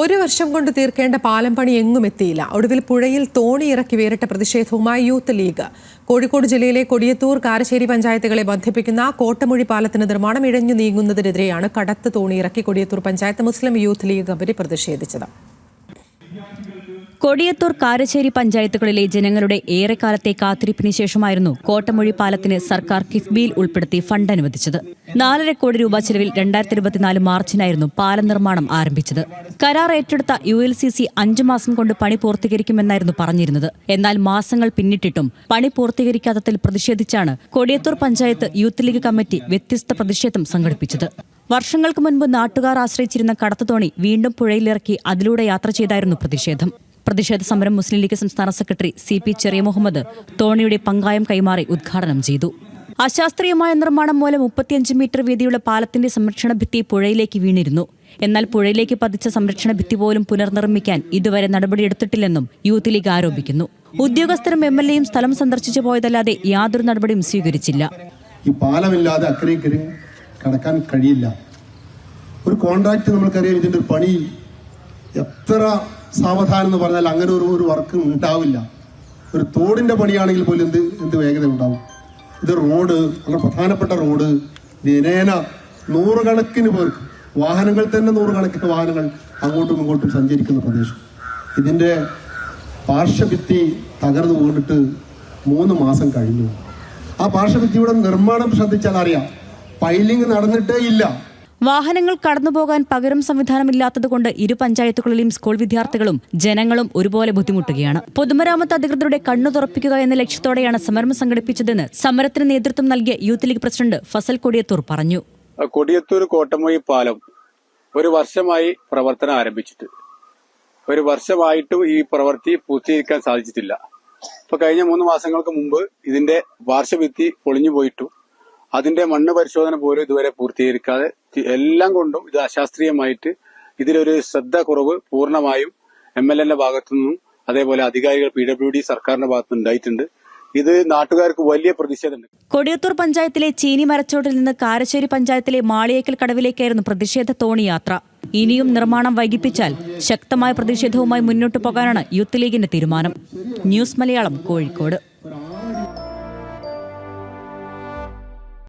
ഒരു വർഷം കൊണ്ട് തീർക്കേണ്ട പാലം പണി എങ്ങും എത്തിയില്ല. ഒടുവിൽ പുഴയിൽ തോണി ഇറക്കി വേറിട്ട പ്രതിഷേധവുമായി യൂത്ത് ലീഗ്. കോഴിക്കോട് ജില്ലയിലെ കൊടിയത്തൂർ കാരശ്ശേരി പഞ്ചായത്തുകളെ ബന്ധിപ്പിക്കുന്ന കോട്ടമൊഴി പാലത്തിന് നിർമ്മാണം ഇഴഞ്ഞു നീങ്ങുന്നതിനെതിരെയാണ് കടത്ത് തോണി ഇറക്കി Kodiyathur panchayat Muslim youth league company പ്രതിഷേധിച്ചത്. Kodiyathur Karassery പഞ്ചായത്തുകളിലെ ജനങ്ങളുടെ ഏറെക്കാലത്തെ കാത്തിരിപ്പിന് ശേഷമായിരുന്നു കോട്ടമൊഴി പാലത്തിന് സർക്കാർ കിഫ്ബിയിൽ ഉൾപ്പെടുത്തി ഫണ്ട് അനുവദിച്ചത്. നാലര കോടി രൂപ ചെലവിൽ രണ്ടായിരത്തി ഇരുപത്തിനാല് മാർച്ചിനായിരുന്നു പാലം നിർമ്മാണം ആരംഭിച്ചത്. കരാർ ഏറ്റെടുത്ത യു എൽ സി സി അഞ്ചു മാസം കൊണ്ട് പണി പൂർത്തീകരിക്കുമെന്നായിരുന്നു പറഞ്ഞിരുന്നത്. എന്നാൽ മാസങ്ങൾ പിന്നിട്ടിട്ടും പണി പൂർത്തീകരിക്കാത്തതിൽ പ്രതിഷേധിച്ചാണ് Kodiyathur panchayat Youth League committee വ്യത്യസ്ത പ്രതിഷേധം സംഘടിപ്പിച്ചത്. വർഷങ്ങൾക്ക് മുൻപ് നാട്ടുകാർ ആശ്രയിച്ചിരുന്ന കടത്തുതോണി വീണ്ടും പുഴയിലിറക്കി അതിലൂടെ യാത്ര ചെയ്തായിരുന്നു പ്രതിഷേധം. പ്രതിഷേധ സമരം മുസ്ലിം ലീഗ് സംസ്ഥാന secretary C P Cheriya Muhammad തോണിയുടെ പങ്കായം കൈമാറി ഉദ്ഘാടനം ചെയ്തു. അശാസ്ത്രീയമായ നിർമ്മാണം മൂലം മുപ്പത്തിയഞ്ച് മീറ്റർ വീതിയുള്ള പാലത്തിന്റെ സംരക്ഷണ ഭിത്തി പുഴയിലേക്ക് വീണിരുന്നു. എന്നാൽ പുഴയിലേക്ക് പതിച്ച സംരക്ഷണ ഭിത്തി പോലും പുനർനിർമ്മിക്കാൻ ഇതുവരെ നടപടിയെടുത്തിട്ടില്ലെന്നും യൂത്ത് ലീഗ് ആരോപിക്കുന്നു. ഉദ്യോഗസ്ഥരും എം എൽ എയും സ്ഥലം സന്ദർശിച്ചു പോയതല്ലാതെ യാതൊരു നടപടിയും സ്വീകരിച്ചില്ല. ഈ പാലമില്ലാതെ അക്കരെ കടക്കാൻ കഴിയില്ല. ഒരു കോൺട്രാക്ട് നമ്മൾക്കറിയാം ഇതിന്റെ ഒരു പണി എത്ര സാവധാനം എന്ന് പറഞ്ഞാൽ അങ്ങനെ ഒരു ഒരു വർക്ക് ഉണ്ടാവില്ല. ഒരു തോടിന്റെ പണിയാണെങ്കിൽ പോലും എന്ത് എന്ത് വേഗത ഉണ്ടാവും? ഇത് റോഡ് അങ്ങനെ പ്രധാനപ്പെട്ട റോഡ് ദിനേന നൂറുകണക്കിന് പേർക്ക് വാഹനങ്ങൾ തന്നെ നൂറുകണക്കിന് വാഹനങ്ങൾ അങ്ങോട്ടും ഇങ്ങോട്ടും സഞ്ചരിക്കുന്ന പ്രദേശം. ഇതിന്റെ പാർശ്വഭിത്തി തകർന്നു വീണിട്ട് മൂന്ന് മാസം കഴിഞ്ഞു. ആ പാർശ്വഭിത്തിയുടെ നിർമ്മാണം ശ്രദ്ധിച്ചാൽ അറിയാം. പൈലിംഗ് നടന്നിട്ടേ ഇല്ല. വാഹനങ്ങൾ കടന്നുപോകാൻ പകരം സംവിധാനമില്ലാത്തതുകൊണ്ട് ഇരു പഞ്ചായത്തുകളിലെയും സ്കൂൾ വിദ്യാർത്ഥികളും ജനങ്ങളും ഒരുപോലെ ബുദ്ധിമുട്ടുകയാണ്. പൊതുമരാമത്ത് അധികൃതരുടെ കണ്ണു തുറപ്പിക്കുക എന്ന ലക്ഷ്യത്തോടെയാണ് സമരം സംഘടിപ്പിച്ചതെന്ന് സമരത്തിന് നേതൃത്വം നൽകിയ Youth League president Fazal Kodiyathur പറഞ്ഞു. കൊടിയത്തൂർ കോട്ടമൊഴി പാലം ഒരു വർഷമായി പ്രവർത്തനം ആരംഭിച്ചിട്ട്. ഒരു വർഷമായിട്ടും ഈ പ്രവൃത്തി പൂർത്തീകരിക്കാൻ സാധിച്ചിട്ടില്ല. ഇപ്പൊ കഴിഞ്ഞ മൂന്ന് മാസങ്ങൾക്ക് മുമ്പ് ഇതിന്റെ പാർശ്വഭിത്തി പൊളിഞ്ഞു പോയിട്ടും. അതിന്റെ മണ്ണ് പരിശോധന പോലും ഇതുവരെ പൂർത്തീകരിക്കാതെ എല്ലാം കൊണ്ടും ഇത് അശാസ്ത്രീയമായിട്ട് ഇതിലൊരു ശ്രദ്ധ കുറവ് പൂർണമായും എം എൽ എന്റെ ഭാഗത്തുനിന്നും അതേപോലെ അധികാരികൾ പി ഡബ്ല്യു ഡി സർക്കാരിന്റെ ഭാഗത്തുനിന്ന് ഉണ്ടായിട്ടുണ്ട്. ഇത് നാട്ടുകാർക്ക് വലിയ പ്രതിഷേധമുണ്ട്. കൊടിയത്തൂർ പഞ്ചായത്തിലെ ചീനി മരച്ചോട്ടിൽ നിന്ന് കാരശ്ശേരി പഞ്ചായത്തിലെ മാളിയേക്കൽ കടവിലേക്കായിരുന്നു പ്രതിഷേധ തോണി യാത്ര ഇനിയും നിർമ്മാണം വൈകിപ്പിച്ചാൽ ശക്തമായ പ്രതിഷേധവുമായി മുന്നോട്ട് പോകാനാണ് യൂത്ത് ലീഗിന്റെ തീരുമാനം. ന്യൂസ് മലയാളം കോഴിക്കോട്.